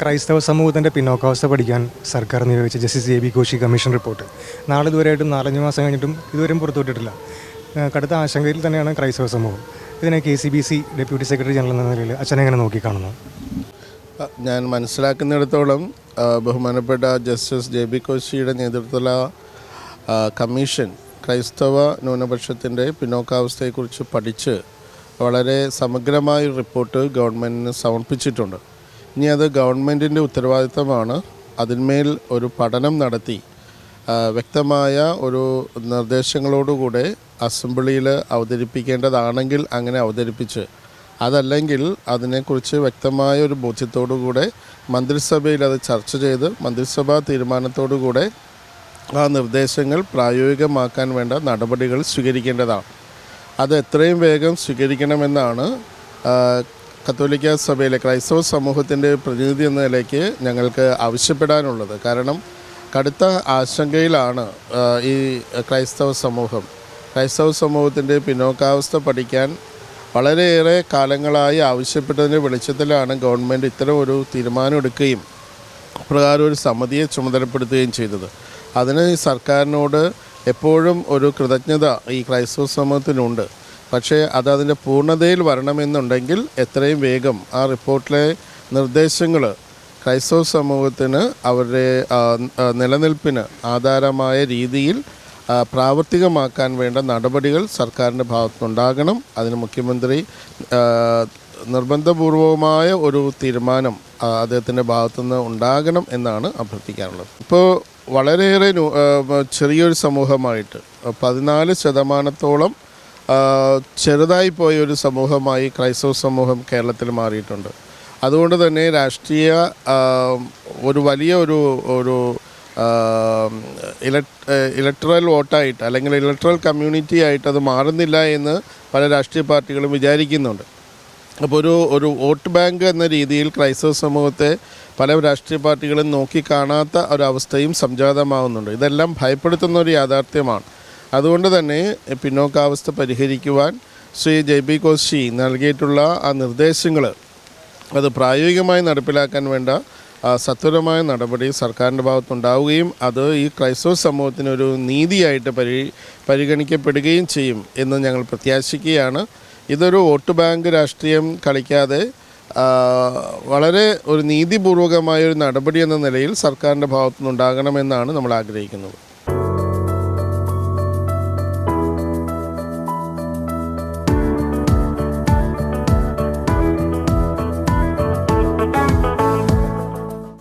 ക്രൈസ്തവ സമൂഹത്തിന്റെ പിന്നോക്കാവസ്ഥ പഠിക്കാൻ സർക്കാർ നിയോഗിച്ച justice A B Koshy commission report. നാളെ ഇതുവരെയായിട്ടും നാലഞ്ച് മാസം കഴിഞ്ഞിട്ടും ഇതുവരെയും പുറത്തുവിട്ടിട്ടില്ല. കടുത്ത ആശങ്കയിൽ തന്നെയാണ് ക്രൈസ്തവ സമൂഹം. ഇതിനെ K C B C deputy secretary general എന്ന നിലയിൽ അച്ഛനെ എങ്ങനെ നോക്കിക്കാണുന്നു ഞാൻ മനസ്സിലാക്കുന്നിടത്തോളം ബഹുമാനപ്പെട്ട ജസ്റ്റിസ് ജെ ബി കോശിയുടെ നേതൃത്വത്തിലുള്ള കമ്മീഷൻ ക്രൈസ്തവ ന്യൂനപക്ഷത്തിന്റെ പിന്നോക്കാവസ്ഥയെക്കുറിച്ച് പഠിച്ച് വളരെ സമഗ്രമായ റിപ്പോർട്ട് ഗവൺമെന്റിന് സമർപ്പിച്ചിട്ടുണ്ട്. ഇനി അത് ഗവൺമെന്റിന്റെ ഉത്തരവാദിത്തമാണ്. അതിന്മേൽ ഒരു പഠനം നടത്തി. വ്യക്തമായ ഒരു നിർദ്ദേശങ്ങളോടുകൂടെ അസംബ്ലിയിൽ അവതരിപ്പിക്കേണ്ടതാണെങ്കിൽ അങ്ങനെ അവതരിപ്പിച്ച്. അതല്ലെങ്കിൽ അതിനെക്കുറിച്ച് വ്യക്തമായ ഒരു ബോധ്യത്തോടുകൂടെ മന്ത്രിസഭയിൽ അത് ചർച്ച ചെയ്ത് മന്ത്രിസഭാ തീരുമാനത്തോടുകൂടെ ആ നിർദ്ദേശങ്ങൾ പ്രായോഗികമാക്കാൻ വേണ്ട നടപടികൾ സ്വീകരിക്കേണ്ടതാണ്. അത് എത്രയും വേഗം സ്വീകരിക്കണമെന്നാണ് കത്തോലിക്ക സഭയിലെ ക്രൈസ്തവ സമൂഹത്തിന്റെ പ്രതിനിധി എന്ന നിലയ്ക്ക് ഞങ്ങൾക്ക് ആവശ്യപ്പെടാനുള്ളത്. കാരണം കടുത്ത ആശങ്കയിലാണ് ഈ ക്രൈസ്തവ സമൂഹം. ക്രൈസ്തവ സമൂഹത്തിന്റെ പിന്നോക്കാവസ്ഥ പഠിക്കാൻ വളരെയേറെ കാലങ്ങളായി ആവശ്യപ്പെട്ടതിന്റെ വെളിച്ചത്തിലാണ് ഗവൺമെന്റ് ഇത്തരം ഒരു തീരുമാനമെടുക്കുകയും പ്രകാരം ഒരു സമിതിയെ ചുമതലപ്പെടുത്തുകയും ചെയ്തത്. അതിന് സർക്കാരിനോട് എപ്പോഴും ഒരു കൃതജ്ഞത ഈ ക്രൈസ്തവ സമൂഹത്തിനുണ്ട്. പക്ഷേ അത് അതിന്റെ പൂർണതയിൽ വരണമെന്നുണ്ടെങ്കിൽ എത്രയും വേഗം ആ റിപ്പോർട്ടിലെ നിർദ്ദേശങ്ങൾ ക്രൈസ്തവ സമൂഹത്തിന് അവരുടെ നിലനിൽപ്പിന് ആധാരമായ രീതിയിൽ പ്രാവർത്തികമാക്കാൻ വേണ്ട നടപടികൾ സർക്കാരിന്റെ ഭാഗത്തുനിന്നുണ്ടാകണം. അതിന് മുഖ്യമന്ത്രി നിർബന്ധപൂർവമായ ഒരു തീരുമാനം അദ്ദേഹത്തിന്റെ ഭാഗത്തുനിന്ന് ഉണ്ടാകണം എന്നാണ് അഭ്യർത്ഥിക്കാനുള്ളത്. ഇപ്പോൾ വളരെയേറെ ചെറിയൊരു സമൂഹമായിട്ട് പതിനാല് ശതമാനത്തോളം ചെറുതായി പോയ ഒരു സമൂഹമായി ക്രൈസ്തവ സമൂഹം കേരളത്തിൽ മാറിയിട്ടുണ്ട്. അതുകൊണ്ട് തന്നെ രാഷ്ട്രീയ ഒരു വലിയ ഒരു ഒരു ഇലക്ട്രൽ വോട്ടായിട്ട് അല്ലെങ്കിൽ ഇലക്ട്രൽ കമ്മ്യൂണിറ്റി ആയിട്ട് അത് മാറുന്നില്ല എന്ന് പല രാഷ്ട്രീയ പാർട്ടികളും വിചാരിക്കുന്നുണ്ട്. അപ്പോൾ ഒരു ഒരു വോട്ട് ബാങ്ക് എന്ന രീതിയിൽ ക്രൈസ്തവ സമൂഹത്തെ പല രാഷ്ട്രീയ പാർട്ടികളും നോക്കിക്കാണാത്ത ഒരവസ്ഥയും സംജാതമാവുന്നുണ്ട്. ഇതെല്ലാം ഭയപ്പെടുത്തുന്ന ഒരു യാഥാർത്ഥ്യമാണ്. അതുകൊണ്ട് തന്നെ പിന്നോക്കാവസ്ഥ പരിഹരിക്കുവാൻ ശ്രീ ജെ ബി കോശി നൽകിയിട്ടുള്ള ആ നിർദ്ദേശങ്ങൾ അത് പ്രായോഗികമായി നടപ്പിലാക്കാൻ വേണ്ട സത്വരമായ നടപടി സർക്കാരിന്റെ ഭാഗത്തുണ്ടാവുകയും അത് ഈ ക്രൈസ്തവ സമൂഹത്തിനൊരു നീതിയായിട്ട് പരി പരിഗണിക്കപ്പെടുകയും ചെയ്യും എന്ന് ഞങ്ങൾ പ്രത്യാശിക്കുകയാണ്. ഇതൊരു വോട്ട് ബാങ്ക് രാഷ്ട്രീയം കളിക്കാതെ വളരെ ഒരു നീതിപൂർവകമായ ഒരു നടപടി എന്ന നിലയിൽ സർക്കാരിന്റെ ഭാഗത്തുനിന്നുണ്ടാകണമെന്നാണ് നമ്മൾ ആഗ്രഹിക്കുന്നത്.